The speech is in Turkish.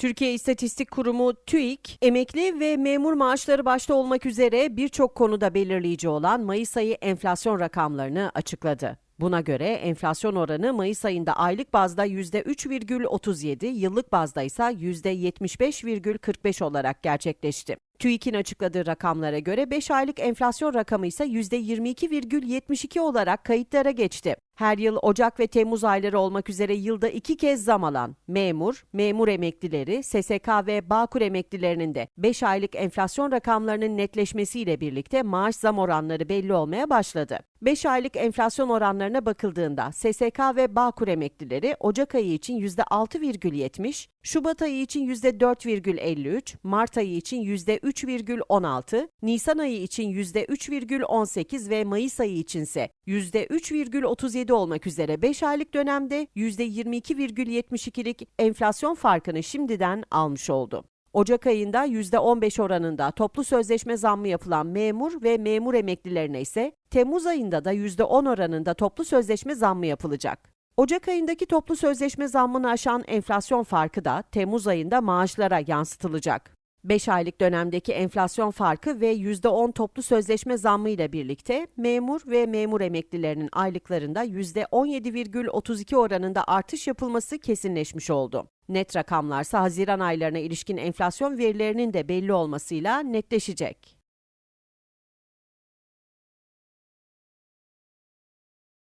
Türkiye İstatistik Kurumu TÜİK, emekli ve memur maaşları başta olmak üzere birçok konuda belirleyici olan Mayıs ayı enflasyon rakamlarını açıkladı. Buna göre enflasyon oranı Mayıs ayında aylık bazda %3,37, yıllık bazda ise %75,45 olarak gerçekleşti. TÜİK'in açıkladığı rakamlara göre 5 aylık enflasyon rakamı ise %22,72 olarak kayıtlara geçti. Her yıl Ocak ve Temmuz ayları olmak üzere yılda iki kez zam alan memur, memur emeklileri, SSK ve Bağkur emeklilerinin de 5 aylık enflasyon rakamlarının netleşmesiyle birlikte maaş zam oranları belli olmaya başladı. 5 aylık enflasyon oranlarına bakıldığında SSK ve Bağkur emeklileri Ocak ayı için %6,70, Şubat ayı için %4,53, Mart ayı için %3,16, Nisan ayı için %3,18 ve Mayıs ayı içinse %3,37 olmak üzere 5 aylık dönemde %22,72'lik enflasyon farkını şimdiden almış oldu. Ocak ayında %15 oranında toplu sözleşme zammı yapılan memur ve memur emeklilerine ise Temmuz ayında da %10 oranında toplu sözleşme zammı yapılacak. Ocak ayındaki toplu sözleşme zammını aşan enflasyon farkı da Temmuz ayında maaşlara yansıtılacak. 5 aylık dönemdeki enflasyon farkı ve %10 toplu sözleşme zammı ile birlikte memur ve memur emeklilerinin aylıklarında %17,32 oranında artış yapılması kesinleşmiş oldu. Net rakamlarsa Haziran aylarına ilişkin enflasyon verilerinin de belli olmasıyla netleşecek.